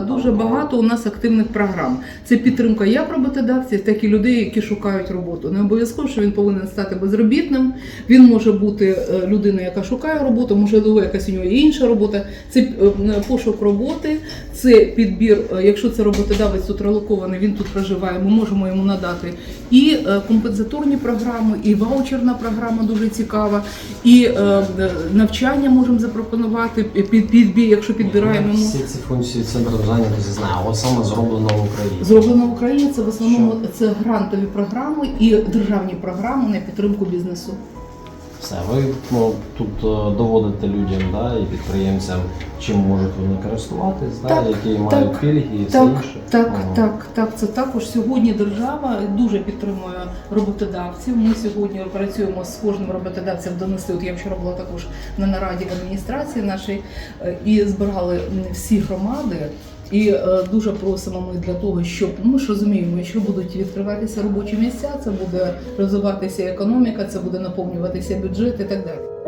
Дуже багато у нас активних програм. Це підтримка як роботодавців, так і людей, які шукають роботу. Не обов'язково, що він повинен стати безробітним. Він може бути е, людиною, яка шукає роботу, можливо, якась у нього є інша робота. Це е, пошук роботи, це підбір. е, Якщо це роботодавець тут релокований, він тут проживає. Ми можемо йому надати і компенсаторні програми, і ваучерна програма дуже цікава, і навчання можемо запропонувати. Під підбір, якщо підбираємо. Всі ці функції центру зайнятості знаю. От саме зроблено в Україні. Зроблено в Україні це в основному це грантові програми і державні програми на підтримку бізнесу. Все, ви ну, тут е, доводите людям да, і підприємцям, чим можуть вони користуватись, да, Так, які мають так, пільги і все Так, інше. так, Ага. так, так. Це також сьогодні держава дуже підтримує роботодавців. Ми сьогодні працюємо з кожним роботодавцем донести. От я вчора була також на нараді в адміністрації нашій е, і збирали м, всі громади. І е, дуже просимо ми для того, щоб ну, ми ж розуміємо, якщо будуть відкриватися робочі місця, це буде розвиватися економіка, це буде наповнюватися бюджет і так далі.